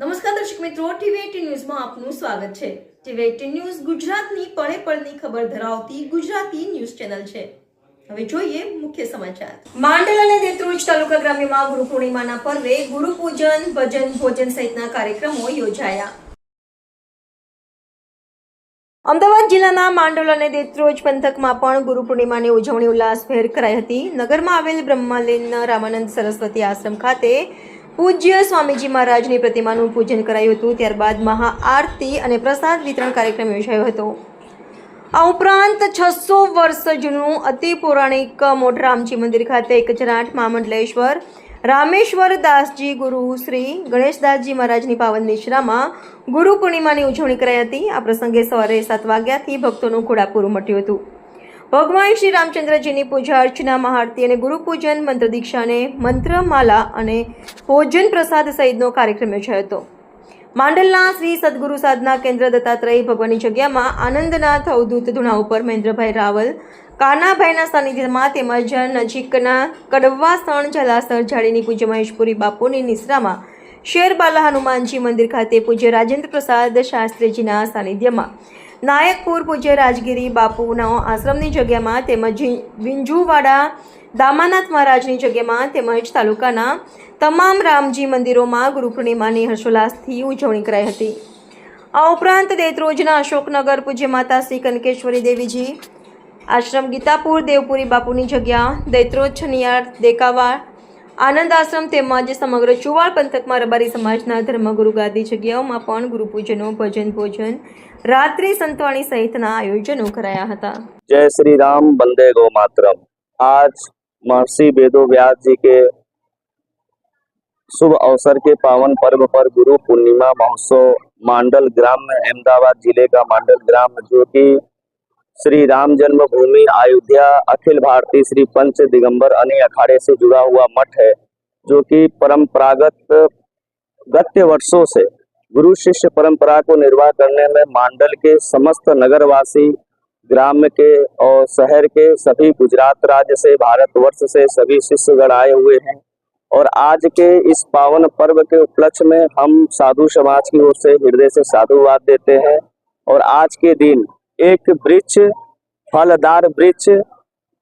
નમસ્કાર દર્શક મિત્રો ટીવી ન્યૂઝમાં આપનું સ્વાગત છે. ટીવી ન્યૂઝ ગુજરાતની પળે પળની ખબર ધરાવતી ગુજરાતી ન્યૂઝ ચેનલ છે. હવે જોઈએ મુખ્ય સમાચાર. માંડલ અને દેત્રુજ તાલુકા ગ્રામ્યમાં ગુરુ પૂર્ણિમાના પર્વે ગુરુ પૂજન, ભજન, ભોજન સહિતના કાર્યક્રમો યોજાયા. અમદાવાદ જિલ્લાના માંડોલ અને દેત્રોજ પંથકમાં પણ ગુરુ પૂર્ણિમાની ઉજવણી ઉલ્લાસભેર કરાઈ હતી. નગરમાં આવેલ બ્રહ્માલીન રામાનંદ સરસ્વતી આશ્રમ ખાતે પૂજ્ય સ્વામીજી મહારાજની પ્રતિમાનું પૂજન કરાયું હતું. ત્યારબાદ મહાઆરતી અને પ્રસાદ વિતરણ કાર્યક્રમ યોજાયો હતો. આ ઉપરાંત છસો વર્ષ જૂનું અતિ પૌરાણિક મોઢ રામજી મંદિર ખાતે એક હજાર આઠ મહામંડલેશ્વર, રામેશ્વર દાસજી ગુરુ શ્રી ગણેશદાસજી મહારાજની પાવન નિશ્રામાં ગુરુ પૂર્ણિમાની ઉજવણી કરાઈ હતી. આ પ્રસંગે સવારે સાત વાગ્યાથી ભક્તોનું ઘોડાપૂરું મટ્યું હતું. ભગવાન શ્રી રામચંદ્રજીની પૂજા, અર્ચના, મહાઆરતી અને ગુરુપૂજન મંત્ર દીક્ષાને મંત્રમાલા અને ભોજન પ્રસાદ સહિતનો કાર્યક્રમ યોજાયો હતો. માંડલના શ્રી સદગુરુ સાધના કેન્દ્ર દત્તાત્રેય ભગવાનની જગ્યામાં આનંદનાથ અવધૂત ધુણા ઉપર મહેન્દ્રભાઈ રાવલ, કાનાભાઈના સાનિધ્યમાં તેમજ નજીકના કડવાસણ જલાસર જાળીની પૂજ્ય મહેશપુરી બાપુની નિશ્રામાં શેરબાલા હનુમાનજી મંદિર ખાતે પૂજ્ય રાજેન્દ્ર પ્રસાદ શાસ્ત્રીજીના સાનિધ્યમાં નાયકપુર પૂજ્ય રાજગીરી બાપુના આશ્રમની જગ્યામાં તેમજ વિંજુવાડા દામાનાથ મહારાજની જગ્યામાં તેમજ તાલુકાના તમામ રામજી મંદિરોમાં ગુરુપૂર્ણિમાની હર્ષોલ્લાસથી ઉજવણી કરાઈ હતી. આ ઉપરાંત દેતરોજના અશોકનગર પૂજ્ય માતા શ્રી કનકેશ્વરી દેવીજી, આશ્રમ ગીતાપુર દેવપુરી બાપુની જગ્યા દૈત્રોજ છનિયાર દેકાવા આનંદ આશ્રમ તેમજ સમગ્ર ચુવાડ પંથકમાં રબારી સમાજના ધર્મગુરુ ગાદી જગ્યાઓમાં પણ ગુરુપૂજનો ભજન ભોજન રાત્રિ સંતવાણી સહિતના આયોજનો કરાયા હતા जय श्री राम बंदे गो मातरम आज महर्षि वेदो व्यास जी के शुभ अवसर के पावन पर्व पर गुरु पूर्णिमा महोत्सव मांडल ग्राम में अहमदाबाद जिले का मांडल ग्राम जो कि श्री राम जन्मभूमि, अयोध्या, अखिल भारतीय श्री पंच दिगंबर अने अखाड़े से जुड़ा हुआ मठ है, जो कि परंपरागत गत्य वर्षों से गुरु शिष्य परंपरा को निर्वाह करने में मांडल के समस्त नगरवासी, ग्राम के और शहर के सभी गुजरात राज्य से, भारतवर्ष से सभी शिष्यगण आए हुए हैं। और आज के इस पावन पर्व के उपलक्ष्य में हम साधु समाज की ओर से, हृदय से साधुवाद देते हैं। और आज के दिन एक वृक्ष, फलदार वृक्ष।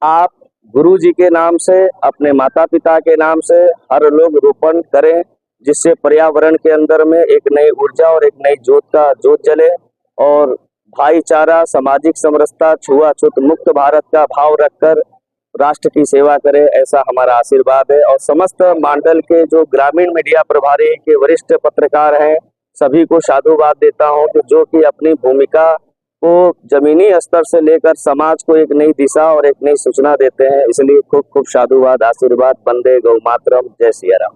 आप गुरु जी के नाम से, अपने माता पिता के नाम से हर लोग रोपण करें, जिससे पर्यावरण के अंदर में एक नई ऊर्जा और एक नई जोत का जोत जले और भाईचारा, सामाजिक समरसता, छुआछूत मुक्त भारत का भाव रखकर राष्ट्र की सेवा करे, ऐसा हमारा आशीर्वाद है। और समस्त मांडल के जो ग्रामीण मीडिया प्रभारी, के वरिष्ठ पत्रकार हैं, सभी को साधुवाद देता हूँ कि जो कि अपनी भूमिका को जमीनी स्तर से लेकर समाज को एक नई दिशा और एक नई सूचना देते हैं इसलिए खूब खूब साधुवाद आशीर्वाद बंदे गौ मातरम जय सिया राम